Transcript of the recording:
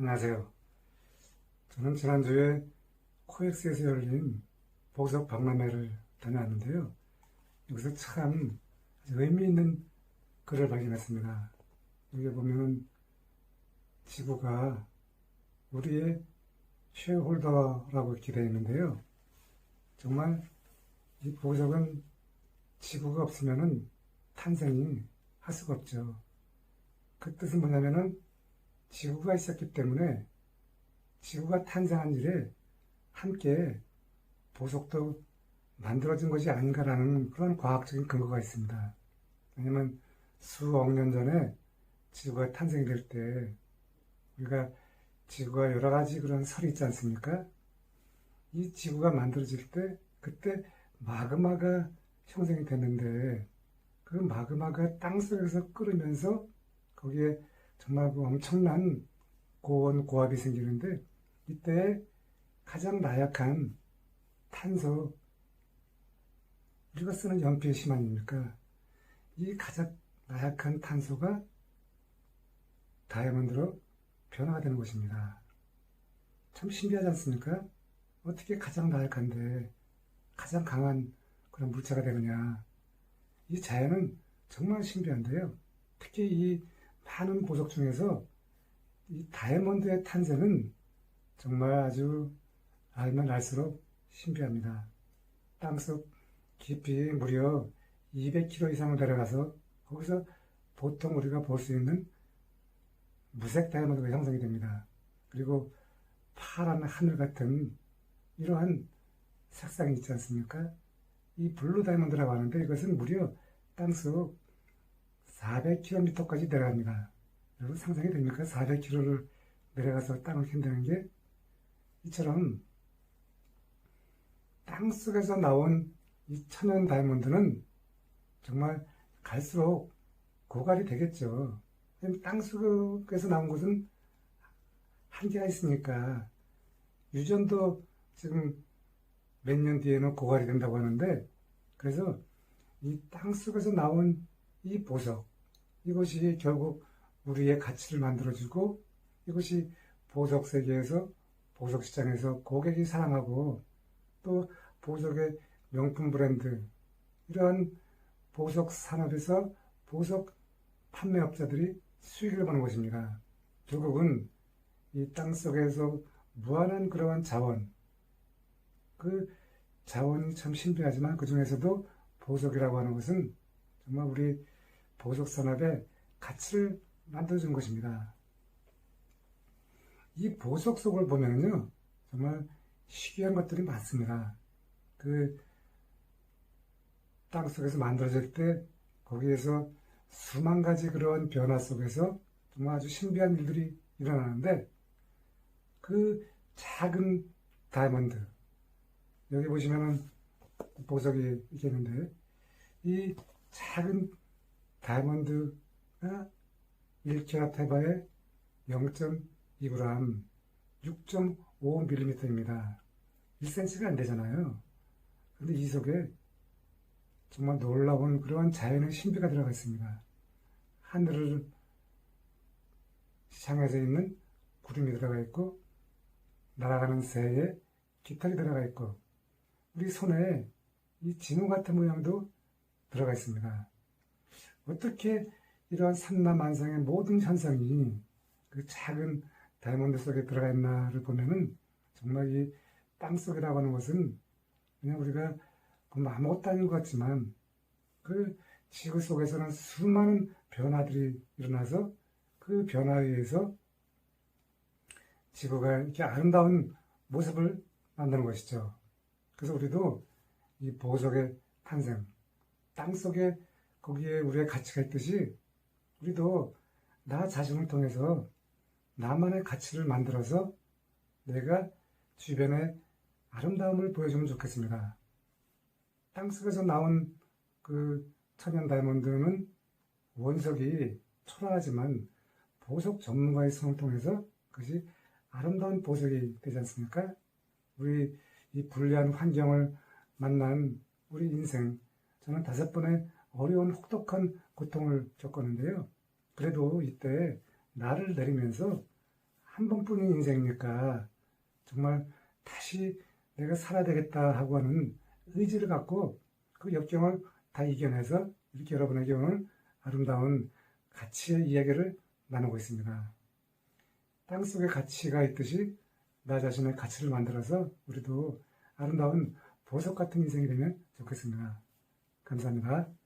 안녕하세요. 저는 지난주에 코엑스에서 열린 보석 박람회를 다녀왔는데요. 여기서 참 의미 있는 글을 발견했습니다. 여기 보면은 지구가 우리의 쉐어홀더라고 이렇게 되어 있는데요. 정말 이 보석은 지구가 없으면은 탄생이 할 수가 없죠. 그 뜻은 뭐냐면은 지구가 있었기 때문에 지구가 탄생한 일에 함께 보석도 만들어진 것이 아닌가라는 그런 과학적인 근거가 있습니다. 왜냐면 수억 년 전에 지구가 탄생될 때 우리가 지구가 여러 가지 그런 설이 있지 않습니까? 이 지구가 만들어질 때 그때 마그마가 형성이 됐는데 그 마그마가 땅 속에서 끓으면서 거기에 정말 그 엄청난 고온 고압이 생기는데 이때 가장 나약한 탄소 우리가 쓰는 연필 심 아닙니까? 이 가장 나약한 탄소가 다이아몬드로 변화가 되는 것입니다. 참 신기하지 않습니까? 어떻게 가장 나약한데 가장 강한 그런 물체가 되느냐. 이 자연은 정말 신비한데요. 특히 이 많은 보석 중에서 이 다이아몬드의 탄생은 정말 아주 알면 알수록 신비합니다. 땅속 깊이 무려 200km 이상을 내려가서 거기서 보통 우리가 볼 수 있는 무색 다이아몬드가 형성이 됩니다. 그리고 파란 하늘 같은 이러한 색상이 있지 않습니까? 이 블루 다이아몬드라고 하는데 이것은 무려 땅속 400km까지 내려갑니다. 여러분 상상이 됩니까? 400km를 내려가서 땅을 캔다는 게 이처럼 땅 속에서 나온 이 천연 다이아몬드는 정말 갈수록 고갈이 되겠죠. 땅 속에서 나온 것은 한계가 있으니까 유전도 지금 몇 년 뒤에는 고갈이 된다고 하는데 그래서 이 땅 속에서 나온 이 보석 이것이 결국 우리의 가치를 만들어주고 이것이 보석 세계에서 보석 시장에서 고객이 사랑하고 또 보석의 명품 브랜드 이러한 보석 산업에서 보석 판매업자들이 수익을 버는 것입니다. 결국은 이 땅 속에서 무한한 그러한 자원 그 자원이 참 신비하지만 그 중에서도 보석이라고 하는 것은 정말 우리 보석 산업의 가치를 만들어준 것입니다. 이 보석 속을 보면요, 정말 희귀한 것들이 많습니다. 그 땅 속에서 만들어질 때 거기에서 수만 가지 그런 변화 속에서 정말 아주 신비한 일들이 일어나는데 그 작은 다이아몬드 여기 보시면은 보석이 있겠는데 이 작은 다이아몬드가 1캐럿 해봐에 0.2g, 6.5mm입니다. 1cm가 안 되잖아요. 근데 이 속에 정말 놀라운 그러한 자연의 신비가 들어가 있습니다. 하늘을 향해서 있는 구름이 들어가 있고, 날아가는 새에 깃털이 들어가 있고, 우리 손에 이 진호 같은 모양도 들어가 있습니다. 어떻게 이러한 산나만상의 모든 현상이 그 작은 다이아몬드 속에 들어가 있나를 보면은 정말 이 땅 속이라고 하는 것은 그냥 우리가 아무것도 아닌 것 같지만 그 지구 속에서는 수많은 변화들이 일어나서 그 변화에 의해서 지구가 이렇게 아름다운 모습을 만드는 것이죠. 그래서 우리도 이 보석의 탄생, 땅 속에 거기에 우리의 가치가 있듯이 우리도 나 자신을 통해서 나만의 가치를 만들어서 내가 주변에 아름다움을 보여주면 좋겠습니다. 땅속에서 나온 그 천연 다이아몬드는 원석이 초라하지만 보석 전문가의 손을 통해서 그것이 아름다운 보석이 되지 않습니까? 우리 이 불리한 환경을 만난 우리 인생, 저는 다섯 번의 어려운 혹독한 고통을 겪었는데요. 그래도 이때 나를 내리면서 한 번뿐인 인생이니까 정말 다시 내가 살아야 되겠다 하고 하는 의지를 갖고 그 역경을 다 이겨내서 이렇게 여러분에게 오늘 아름다운 가치의 이야기를 나누고 있습니다. 땅 속에 가치가 있듯이 나 자신의 가치를 만들어서 우리도 아름다운 보석 같은 인생이 되면 좋겠습니다. 감사합니다.